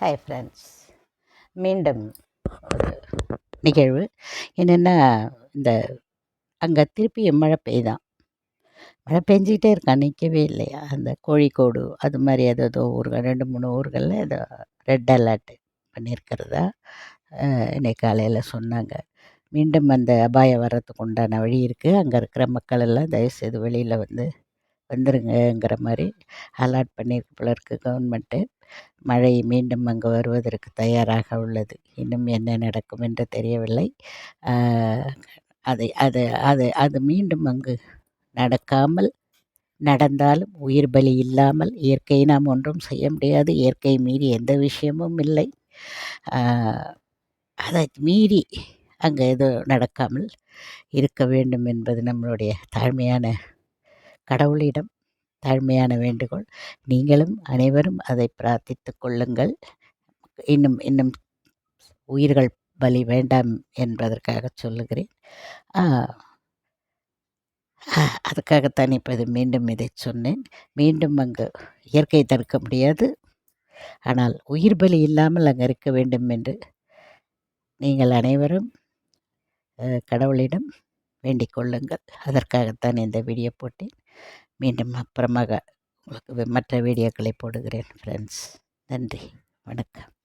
Hi friends மீண்டும் ஒரு நிகழ்வு. என்னென்னா இந்த அங்கே திருப்பியும் மழை பெய்தான். மழை பெஞ்சிக்கிட்டே இருக்கா நிற்கவே இல்லையா? அந்த கோழிக்கோடு அது மாதிரி ஏதோ ஊர்கள் ரெண்டு மூணு ஊர்களில் ஏதோ ரெட் அலர்ட் பண்ணியிருக்கிறதா இன்னைக்கு காலையில் சொன்னாங்க. மீண்டும் அந்த அபாயம் வர்றதுக்கு உண்டான வழி இருக்குது அங்கே இருக்கிற மக்கள் எல்லாம் தயவுசெய்து வெளியில் வந்து வந்துருங்கங்கிற மாதிரி அலாட் பண்ணியிருக்கு போல இருக்குது கவர்மெண்ட்டு மழை மீண்டும் அங்கு வருவதற்கு தயாராக உள்ளது. இன்னும் என்ன நடக்கும் என்று தெரியவில்லை. அதை அது அது அது மீண்டும் அங்கு நடக்காமல் நடந்தாலும் உயிர் பலி இல்லாமல் இயற்கை நாம் ஒன்றும் செய்ய முடியாது. இயற்கை மீறி எந்த விஷயமும் இல்லை. அதை மீறி அங்கே எதுவும் நடக்காமல் இருக்க வேண்டும் என்பது நம்மளுடைய தாழ்மையான கடவுளிடம் தாழ்மையான வேண்டுகோள். நீங்களும் அனைவரும் அதை பிரார்த்தித்து கொள்ளுங்கள். இன்னும் இன்னும் உயிர்கள் பலி வேண்டாம் என்பதற்காக சொல்லுகிறேன். அதுக்காகத்தான் இப்போது மீண்டும் இதை சொன்னேன். மீண்டும் அங்கு இயற்கை தடுக்க முடியாது. ஆனால் உயிர் பலி இல்லாமல் அங்கே இருக்க வேண்டும் என்று நீங்கள் அனைவரும் கடவுளிடம் வேண்டிக் கொள்ளுங்கள். அதற்காகத்தான் இந்த வீடியோ போட்டேன். மீண்டும் அப்புறமாக உங்களுக்கு மற்ற வீடியோக்களை போடுகிறேன் ஃப்ரெண்ட்ஸ் நன்றி. வணக்கம்.